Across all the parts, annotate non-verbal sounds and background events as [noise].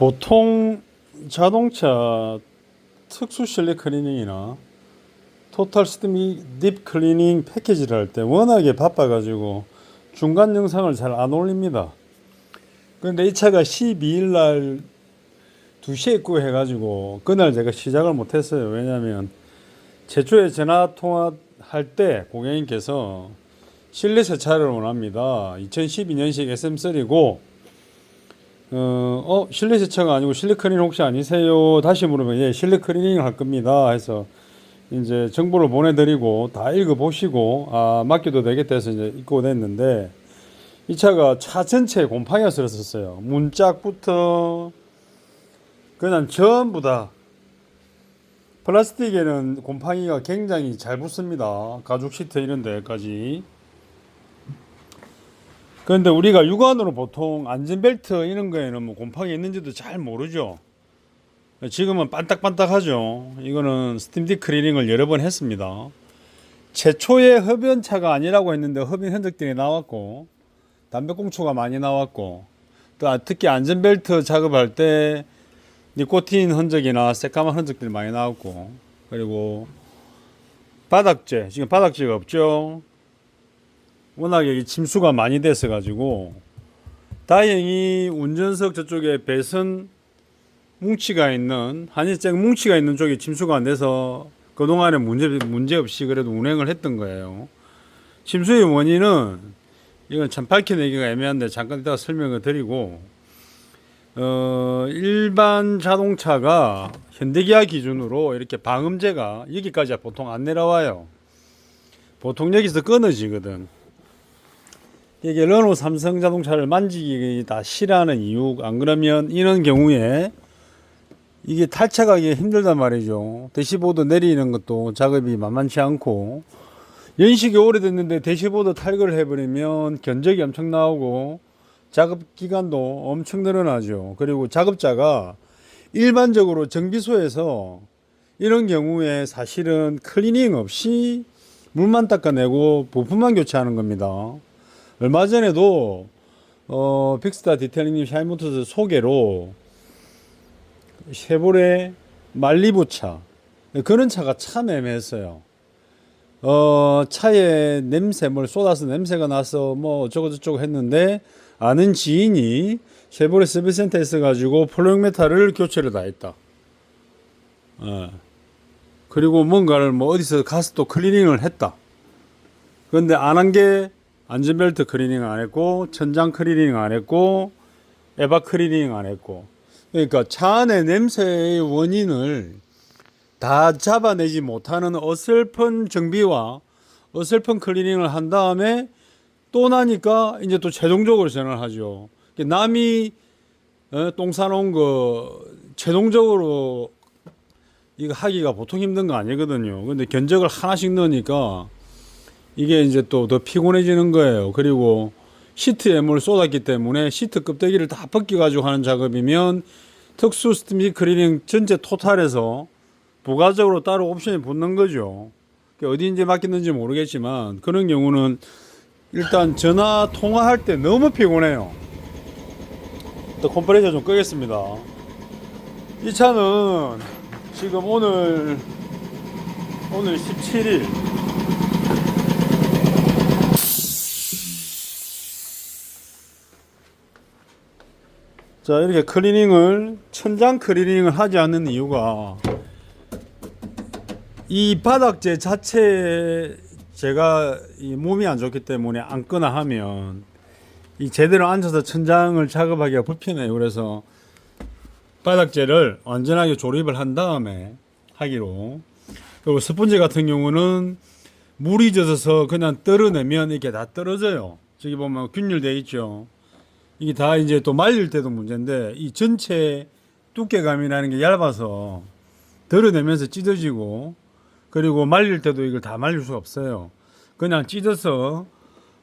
보통 자동차 특수 실내 클리닝이나 토탈 스팀이 딥 클리닝 패키지를 할 때 워낙에 바빠가지고 중간 영상을 잘 안 올립니다. 그런데 이 차가 12일 날 2시에 입고 해가지고 그날 제가 시작을 못했어요. 왜냐하면 최초에 전화 통화할 때 고객님께서 실내 세차를 원합니다. 2012년식 SM3고 어, 어 실내 세차가 아니고 클리닝 혹시 아니세요? 다시 물으면 예 실내 클리닝 할 겁니다. 해서 이제 정보를 보내드리고 다 읽어보시고 아 맡겨도 되겠다 해서 이제 입고 냈는데 이 차가 차 전체에 곰팡이가 들었었어요. 문짝부터 그냥 전부 다 플라스틱에는 곰팡이가 굉장히 잘 붙습니다. 가죽 시트 이런 데까지. 그런데 우리가 육안으로 보통 안전벨트 이런 거에는 뭐 곰팡이 있는지도 잘 모르죠. 지금은 반딱반딱하죠. 이거는 스팀디 클리닝을 여러 번 했습니다. 최초의 흡연차가 아니라고 했는데 흡연 흔적들이 나왔고 담배꽁초가 많이 나왔고 또 아, 특히 안전벨트 작업할 때 니코틴 흔적이나 새까만 흔적들이 많이 나왔고 그리고 바닥재 지금 바닥재가 없죠. 워낙에 이 침수가 많이 됐어 가지고 다행히 운전석 저쪽에 배선 뭉치가 있는 한일장 뭉치가 있는 쪽에 침수가 안 돼서 그동안에 문제 문제 없이 그래도 운행을 했던 거예요. 침수의 원인은 이건 참 밝혀내기가 애매한데 잠깐 이따가 설명을 드리고 어 일반 자동차가 현대기아 기준으로 이렇게 방음제가 여기까지 보통 안 내려와요. 보통 여기서 끊어지거든. 이게 르노 삼성 자동차를 만지기 다 싫어하는 이유 안 그러면 이런 경우에 이게 탈착하기 힘들단 말이죠. 대시보드 내리는 것도 작업이 만만치 않고 연식이 오래됐는데 대시보드 탈거를 해버리면 견적이 엄청 나오고 작업 기간도 엄청 늘어나죠. 그리고 작업자가 일반적으로 정비소에서 이런 경우에 사실은 클리닝 없이 물만 닦아내고 부품만 교체하는 겁니다. 얼마 전에도 어, 빅스타 디테일링님 샤인모터스 소개로 쉐보레 말리부 차 그런 차가 참 애매했어요. 어 차에 냄새 뭘 쏟아서 냄새가 나서 뭐 어쩌고 저쩌고 했는데 아는 지인이 쉐보레 서비스센터에 있어가지고 폴링 메탈을 교체를 다 했다. 어. 그리고 뭔가를 뭐 어디서 가서 또 클리닝을 했다. 그런데 안 한 게 안전벨트 클리닝 안 했고 천장 클리닝 안 했고 에바 클리닝 안 했고 그러니까 차 안의 냄새의 원인을 다 잡아내지 못하는 어설픈 정비와 어설픈 클리닝을 한 다음에 또 나니까 이제 또 최종적으로 전화를 하죠. 남이 어, 똥 싸놓은 거 최종적으로 이거 하기가 보통 힘든 거 아니거든요. 근데 견적을 하나씩 넣으니까 이게 이제 또 더 피곤해지는 거예요. 그리고 시트에 물 쏟았기 때문에 시트 껍데기를 다 벗겨가지고 하는 작업이면 특수 스팀 클리닝 전체 토탈에서 부가적으로 따로 옵션이 붙는 거죠. 어디인지 맡겼는지 모르겠지만 그런 경우는 일단 전화 통화할 때 너무 피곤해요. 또 컴프레셔 좀 끄겠습니다. 이 차는 지금 오늘 오늘 17일 자 이렇게 클리닝을 천장 클리닝을 하지 않는 이유가 이 바닥재 자체 제가 이 몸이 안 좋기 때문에 앉거나 하면 이 제대로 앉아서 천장을 작업하기가 불편해요. 그래서 바닥재를 완전하게 조립을 한 다음에 하기로 그리고 스펀지 같은 경우는 물이 젖어서 그냥 떨어내면 이렇게 다 떨어져요. 저기 보면 균일돼 있죠. 이게 다 이제 또 말릴 때도 문제인데 이 전체 두께감이라는 게 얇아서 덜어내면서 찢어지고 그리고 말릴 때도 이걸 다 말릴 수가 없어요. 그냥 찢어서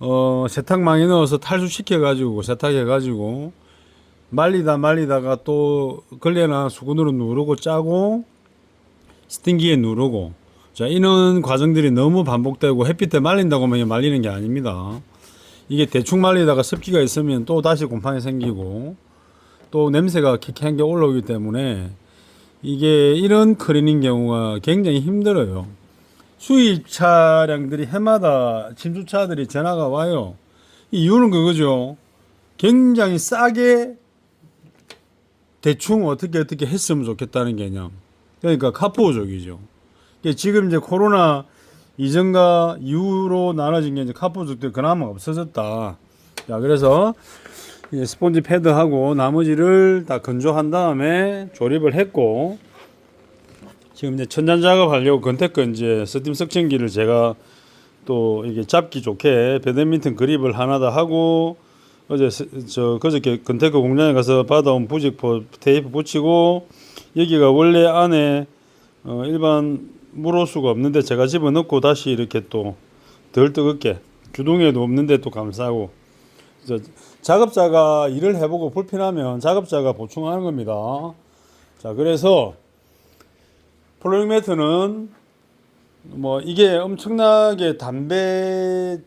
어 세탁망에 넣어서 탈수시켜 가지고 세탁해 가지고 말리다 말리다가 또 걸레나 수건으로 누르고 짜고 스팅기에 누르고 자 이런 과정들이 너무 반복되고 햇빛에 말린다고 하면 말리는 게 아닙니다. 이게 대충 말리다가 습기가 있으면 또 다시 곰팡이 생기고 또 냄새가 키키한 게 올라오기 때문에 이게 이런 클리닝 경우가 굉장히 힘들어요. 수입 차량들이 해마다 침수차들이 전화가 와요. 이 이유는 그거죠. 굉장히 싸게 대충 어떻게 어떻게 했으면 좋겠다는 개념. 그러니까 카푸어족이죠. 지금 이제 코로나 이전과 이후로 나눠진 게 이제 카푸어족들이 그나마 없어졌다. 자, 그래서 스폰지 패드하고 나머지를 다 건조한 다음에 조립을 했고 지금 이제 천장 작업하려고 건태거 이제 스팀 석션기를 제가 또 이게 잡기 좋게 배드민턴 그립을 하나 더 하고 어제 스- 저 그저께 건태거 공장에 가서 받아온 부직포 테이프 붙이고 여기가 원래 안에 어 일반 물호수가 없는데 제가 집어넣고 다시 이렇게 또 덜 뜨겁게 주동에도 없는데 또 감싸고 그래서 작업자가 일을 해보고 불편하면 작업자가 보충하는 겁니다. 자 그래서 플로잉 매트는 뭐 이게 엄청나게 담배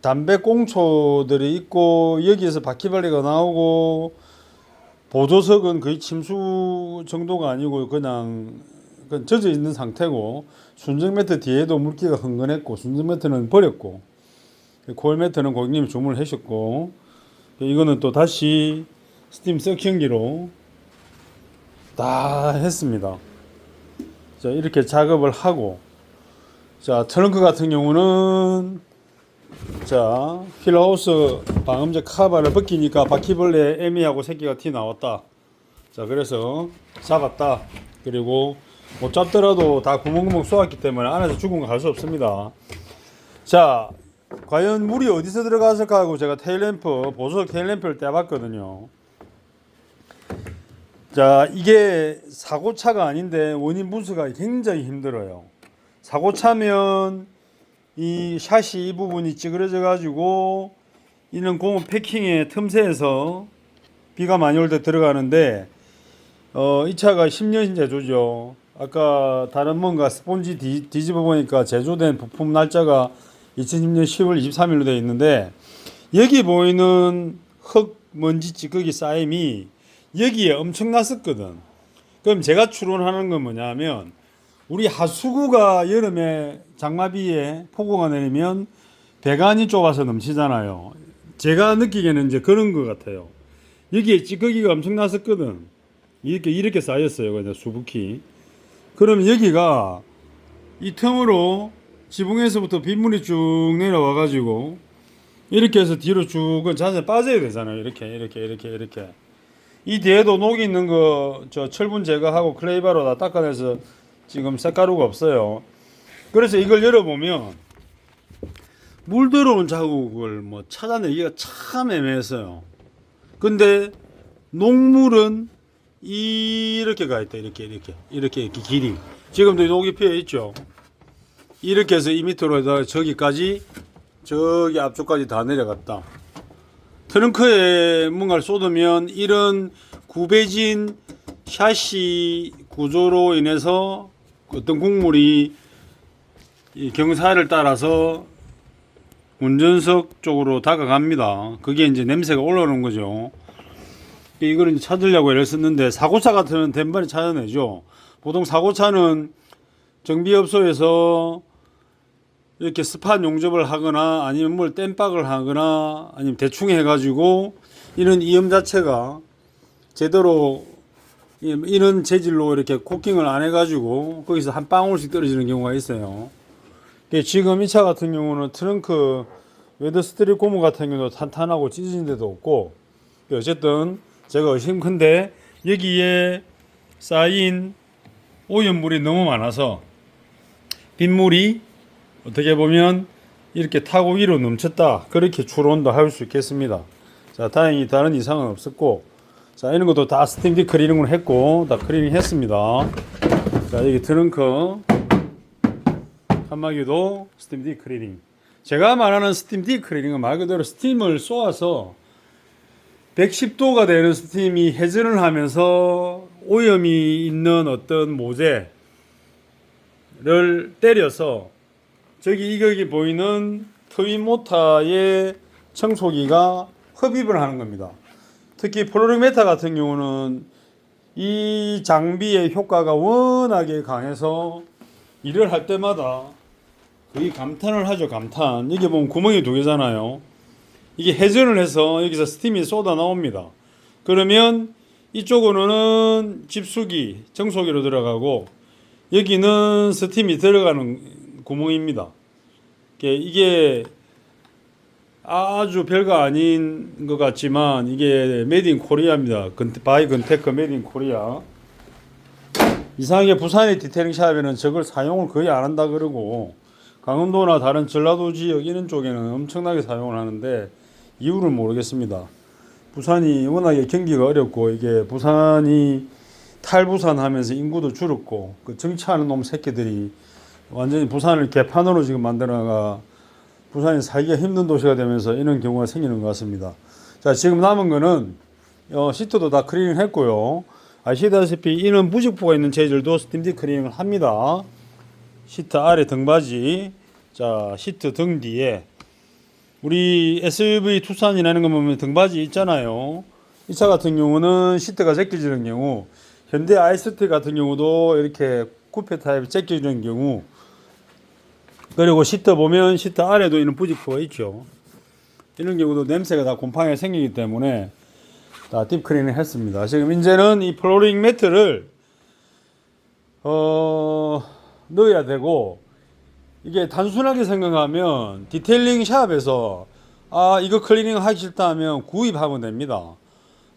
담배 꽁초들이 있고 여기에서 바퀴벌레가 나오고 보조석은 거의 침수 정도가 아니고 그냥 그냥 젖어 있는 상태고 순정 매트 뒤에도 물기가 흥건했고 순정 매트는 버렸고 콜 매트는 고객님이 주문을 하셨고 이거는 또 다시 스팀 석션기로 다 했습니다. 자 이렇게 작업을 하고 자 트렁크 같은 경우는 자 휠하우스 방음제 카바를 벗기니까 바퀴벌레 애미하고 새끼가 튀 나왔다. 자 그래서 잡았다. 그리고 못 잡더라도 다 구멍구멍 쏘았기 때문에 안에서 죽은 거갈수 없습니다. 자 과연 물이 어디서 들어갔을까 하고 제가 테일램프 보석 테일램프를 떼봤거든요. 자 이게 사고차가 아닌데 원인 분수가 굉장히 힘들어요. 사고차면 이 샷이 이 부분이 찌그러져 가지고 이는 고무 패킹의 틈새에서 비가 많이 올 때 들어가는데 어, 이 차가 10년 제조죠. 아까 다른 뭔가 스폰지 뒤, 뒤집어 보니까 제조된 부품 날짜가 2010년 10월 23일로 되어 있는데 여기 보이는 흙 먼지 찌꺼기 쌓임이 여기에 엄청 났었거든. 그럼 제가 추론하는 건 뭐냐면 우리 하수구가 여름에 장마비에 폭우가 내리면 배관이 좁아서 넘치잖아요. 제가 느끼기에는 이제 그런 것 같아요. 여기에 찌꺼기가 엄청 났었거든. 이렇게 이렇게 쌓였어요. 그냥 수북히. 그럼 여기가 이 틈으로 지붕에서부터 빗물이 쭉 내려와 가지고 이렇게 해서 뒤로 쭉 자세 빠져야 되잖아요. 이렇게 이렇게 이렇게 이렇게. 이 뒤에도 녹이 있는 거 저 철분 제거하고 클레이바로 다 닦아내서 지금 색가루가 없어요. 그래서 이걸 열어보면 물 들어온 자국을 뭐 찾아내기가 참 애매했어요. 근데 녹물은 이렇게 가 있다. 이렇게 이렇게 이렇게 이렇게 길이. 지금도 녹이 피어 있죠. 이렇게 해서 이 밑으로 해서 저기까지 저기 앞쪽까지 다 내려갔다. 트렁크에 뭔가를 쏟으면 이런 구배진 샤시 구조로 인해서 어떤 국물이 이 경사를 따라서 운전석 쪽으로 다가갑니다. 그게 이제 냄새가 올라오는 거죠. 이걸 이제 찾으려고 애를 썼는데 사고차 같은 된발이 찾아내죠. 보통 사고차는 정비업소에서 이렇게 스팟 용접을 하거나 아니면 뭘 땜박을 하거나 아니면 대충 해가지고 이런 이염 자체가 제대로 이- 이런 재질로 이렇게 코킹을 안 해가지고 거기서 한 방울씩 떨어지는 경우가 있어요. 이게 지금 이 차 같은 경우는 트렁크 웨더 스트립 고무 같은 경우도 탄탄하고 찢어진 데도 없고 어쨌든 제가 의심컨대 여기에 쌓인 오염물이 너무 많아서 빗물이 어떻게 보면 이렇게 타고 위로 넘쳤다 그렇게 추론도 할 수 있겠습니다. 자 다행히 다른 이상은 없었고 자 이런 것도 다 스팀디 크리닝을 했고 다 크리닝 했습니다. 자 여기 트렁크 칸막이도 스팀디 크리닝. 제가 말하는 스팀 디 크리닝은 말 그대로 스팀을 쏘아서 110도가 되는 스팀이 회전을 하면서 오염이 있는 어떤 모재를 때려서 저기 이격이 보이는 트윈 모터의 청소기가 흡입을 하는 겁니다. 특히 플로링 메타 같은 경우는 이 장비의 효과가 워낙에 강해서 일을 할 때마다 거의 감탄을 하죠 감탄 여기 보면 구멍이 두 개잖아요 이게 회전을 해서 여기서 스팀이 쏟아 나옵니다 그러면 이쪽으로는 집수기 정수기로 들어가고 여기는 스팀이 들어가는 구멍입니다 이게- 아주 별거 아닌 것 같지만 이게 메이드 인 코리아입니다. 건- 바이 건테크 메이드 인 코리아. 이상하게 부산의 디테일링 샵에는 저걸 사용을 거의 안 한다 그러고 강원도나 다른 전라도 지역 이런 쪽에는 엄청나게 사용을 하는데 이유를 모르겠습니다. 부산이 워낙에 경기가 어렵고 이게 부산이 탈부산 하면서 인구도 줄었고 그 정치하는 놈 새끼들이 완전히 부산을 개판으로 지금 만들어가 부산이 살기가 힘든 도시가 되면서 이런 경우가 생기는 것 같습니다. 자, 지금 남은 거는 어, 시트도 다 클리닝 했고요. 아시다시피 이는 부직포가 있는 재질도 스팀디 클리닝을 합니다. 시트 아래 등받이, 자, 시트 등 뒤에 우리 SUV 투싼이라는 거 보면 등받이 있잖아요. 이 차 같은 경우는 시트가 제껴지는 경우, 현대 아이스트 같은 경우도 이렇게 쿠페 타입 제껴지는 경우, 그리고 시트 보면 시트 아래도 이런 부직포가 있죠. 이런 경우도 냄새가 다 곰팡이가 생기기 때문에 다 딥클리닝 했습니다. 지금 이제는 이 플로링 매트를 어 넣어야 되고 이게 단순하게 생각하면 디테일링 샵에서 아 이거 클리닝 하기 싫다 하면 구입하면 됩니다.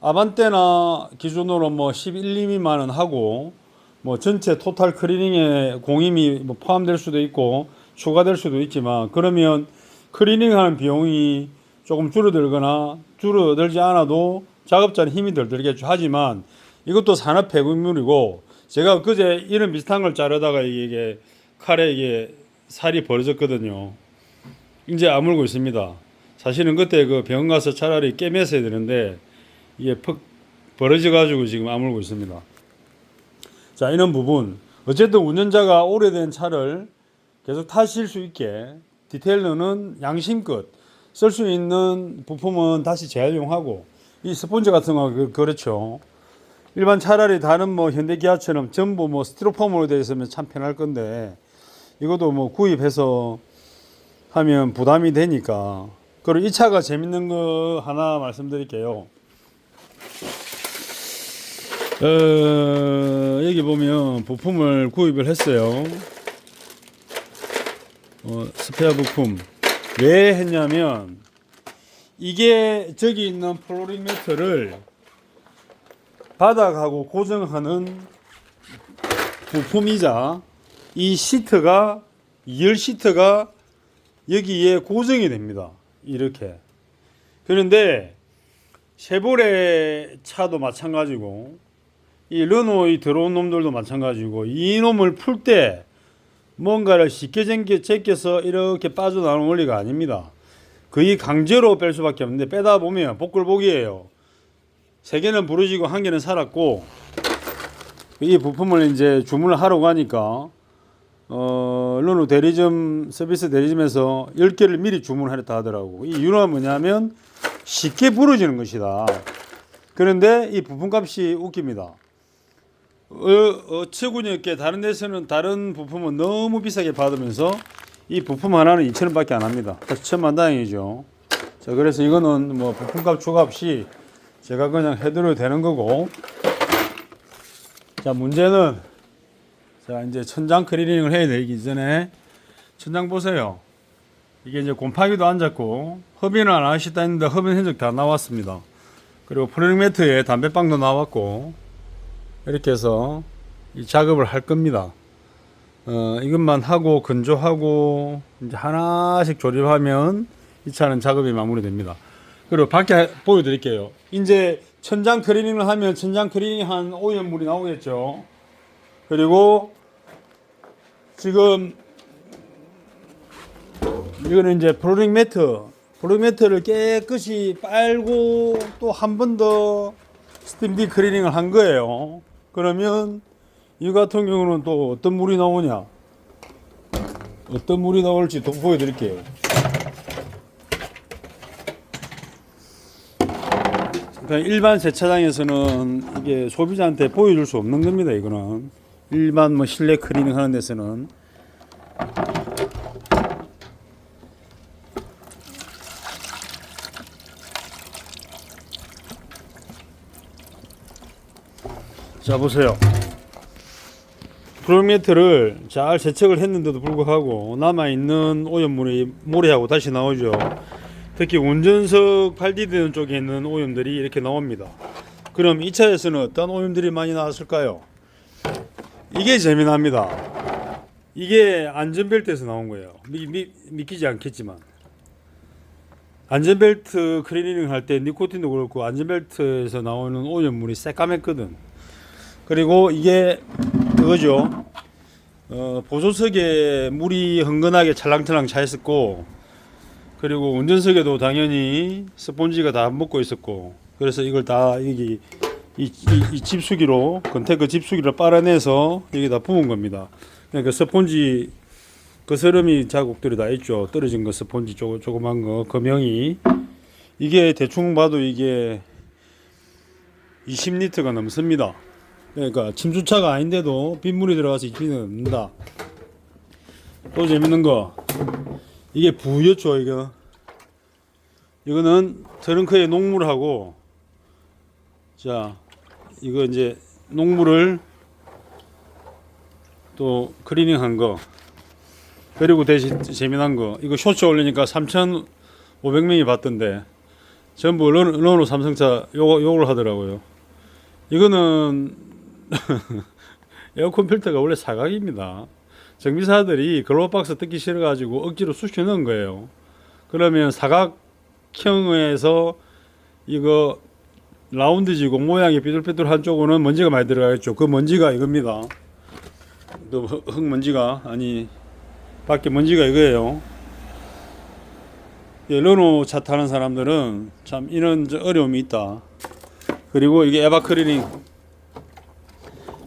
아반떼나 기준으로 뭐 11, 2미만은 하고 뭐 전체 토탈 클리닝에 공임이 뭐 포함될 수도 있고 추가될 수도 있지만 그러면 클리닝하는 비용이 조금 줄어들거나 줄어들지 않아도 작업자는 힘이 덜 들겠죠. 하지만 이것도 산업 폐기물이고 제가 그제 이런 비슷한 걸 자르다가 이게 칼에 이게 살이 벌어졌거든요. 이제 아물고 있습니다. 사실은 그때 그 병원 가서 차라리 깨맸어야 되는데 이게 퍽 벌어져 가지고 지금 아물고 있습니다. 자, 이런 부분. 어쨌든 운전자가 오래된 차를 계속 타실 수 있게 디테일러는 양심껏 쓸 수 있는 부품은 다시 재활용하고 이 스폰지 같은 거 그- 그렇죠. 일반 차라리 다른 뭐 현대 기아처럼 전부 뭐 스티로폼으로 되어 있으면 참 편할 건데 이것도 뭐 구입해서 하면 부담이 되니까 그리고 이 차가 재밌는 거 하나 말씀드릴게요. 어, 여기 보면 부품을 구입을 했어요. 어, 스페어 부품. 왜 했냐면 이게 저기 있는 플로링 매트를 바닥하고 고정하는 부품이자 이 시트가 열 시트가 여기에 고정이 됩니다. 이렇게. 그런데 쉐보레 차도 마찬가지고 이 르노이 들어온 놈들도 마찬가지고 이 놈을 풀 때 뭔가를 쉽게 제껴, 제껴서 이렇게 빠져나오는 원리가 아닙니다. 거의 강제로 뺄 수밖에 없는데 빼다 보면 복글복이에요. 세 개는 부러지고 한 개는 살았고 이 부품을 이제 주문을 하러 가니까 어, 르노 대리점 서비스 대리점에서 10개를 미리 주문하랬다 하더라고. 이 이유가 뭐냐면 쉽게 부러지는 것이다. 그런데 이 부품값이 웃깁니다. 어, 어처구니 없게 다른 데서는 다른 부품은 너무 비싸게 받으면서 이 부품 하나는 2천 원 밖에 안 합니다. 천만다행이죠. 자 그래서 이거는 뭐 부품값 추가 없이 제가 그냥 해드려도 되는 거고. 자 문제는 자 이제 천장 클리닝을 해야 되기 전에 천장 보세요. 이게 이제 곰팡이도 앉았고 흡인을 안 하시다 했는데 흡인 흔적 다 나왔습니다. 그리고 플로링 매트에 담배빵도 나왔고 이렇게 해서 이 작업을 할 겁니다. 어, 이것만 하고 건조하고 이제 하나씩 조립하면 이 차는 작업이 마무리됩니다. 그리고 밖에 보여드릴게요. 이제 천장 클리닝을 하면 천장 클리닝 한 오염물이 나오겠죠. 그리고 지금 이거는 이제 플로링 매트, 플로링 매트를 깨끗이 빨고 또 한 번 더 스팀디 클리닝을 한 거예요. 그러면 이 같은 경우는 또 어떤 물이 나오냐? 어떤 물이 나올지 또 보여드릴게요. 일반 세차장에서는 이게 소비자한테 보여줄 수 없는 겁니다. 이거는 일반 뭐 실내 클리닝 하는 데서는 자 보세요. 프로메트를 잘 세척을 했는데도 불구하고 남아 있는 오염물이 모래하고 다시 나오죠. 특히 운전석 발디디는 쪽에 있는 오염들이 이렇게 나옵니다. 그럼 이 차에서는 어떤 오염들이 많이 나왔을까요? 이게 재미납니다. 이게 안전벨트에서 나온 거예요. 미, 미, 믿기지 않겠지만. 안전벨트 클리닝 할 때 니코틴도 그렇고 안전벨트에서 나오는 오염물이 새까맸거든. 그리고 이게 그거죠. 어, 보조석에 물이 흥건하게 찰랑찰랑 차 있었고, 그리고 운전석에도 당연히 스폰지가 다 묻고 있었고, 그래서 이걸 다 여기 이, 이, 이 집수기로 컨테크 집수기를 빨아내서 여기다 부은 겁니다. 그러니까 스폰지 그 서름이 자국들이 다 있죠. 떨어진 거 스폰지 조그, 조그만 거 금형이 이게 대충 봐도 이게 20리터가 넘습니다. 그러니까 침수차가 아닌데도 빗물이 들어가서 20리터가 넘는다. 또 재밌는 거 이게 부였죠 이거. 이거는 트렁크에 녹물하고 자 이거 이제 녹물을 또 클리닝 한 거 그리고 대신 재미난 거 이거 쇼츠 올리니까 3,500명이 봤던데 전부 르, 르노 삼성차 요거 요걸 하더라고요. 이거는 [laughs] 에어컨 필터가 원래 사각입니다. 정비사들이 글로박스 뜯기 싫어가지고 억지로 쑤셔 넣은 거예요. 그러면 사각형에서 이거 라운드지고 모양이 삐뚤삐뚤한 쪽은 먼지가 많이 들어가겠죠. 그 먼지가 이겁니다. 또 흙먼지가 아니 밖에 먼지가 이거예요. 예, 르노 차 타는 사람들은 참 이런 저 어려움이 있다. 그리고 이게 에바클리닝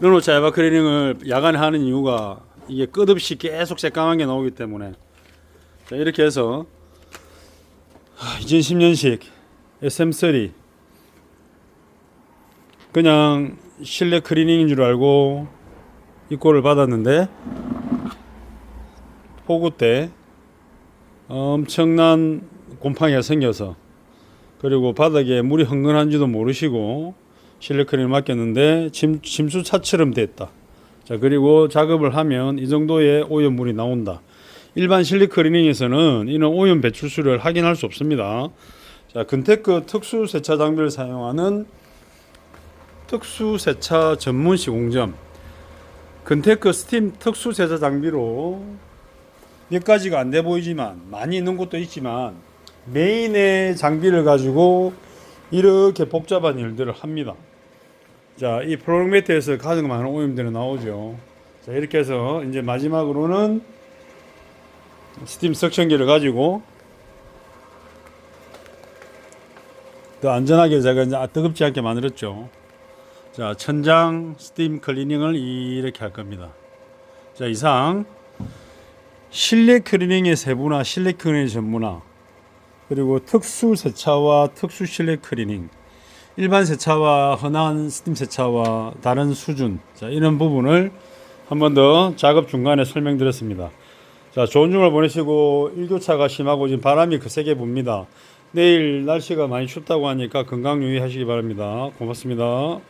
르노 차 에바클리닝을 야간에 하는 이유가 이게 끝없이 계속 새까만 게 나오기 때문에 자, 이렇게 해서 2010년식 SM3 그냥 실내 클리닝인 줄 알고 입고를 받았는데 폭우 때 엄청난 곰팡이가 생겨서 그리고 바닥에 물이 흥건한지도 모르시고 실내 클리닝 맡겼는데 침, 침수차처럼 됐다. 자 그리고 작업을 하면 이 정도의 오염물이 나온다. 일반 실내 클리닝에서는 이런 오염 배출수를 확인할 수 없습니다. 자 근테크 특수 세차 장비를 사용하는 특수 세차 전문 시공점 근테크 스팀 특수 세차 장비로 몇 가지가 안 돼 보이지만 많이 있는 곳도 있지만 메인의 장비를 가지고 이렇게 복잡한 일들을 합니다. 자, 이 프로그램 매트에서 가장 많은 오염들이 나오죠. 자, 이렇게 해서 이제 마지막으로는 스팀 석션기를 가지고 더 안전하게 제가 이제 뜨겁지 않게 만들었죠. 자, 천장 스팀 클리닝을 이렇게 할 겁니다. 자, 이상 실내 클리닝의 세부나 실내 클리닝의 전문화 그리고 특수 세차와 특수 실내 클리닝 일반 세차와 흔한 스팀 세차와 다른 수준 자, 이런 부분을 한 번 더 작업 중간에 설명드렸습니다. 자, 좋은 주말 보내시고 일교차가 심하고 지금 바람이 거세게 붑니다. 내일 날씨가 많이 춥다고 하니까 건강 유의하시기 바랍니다. 고맙습니다.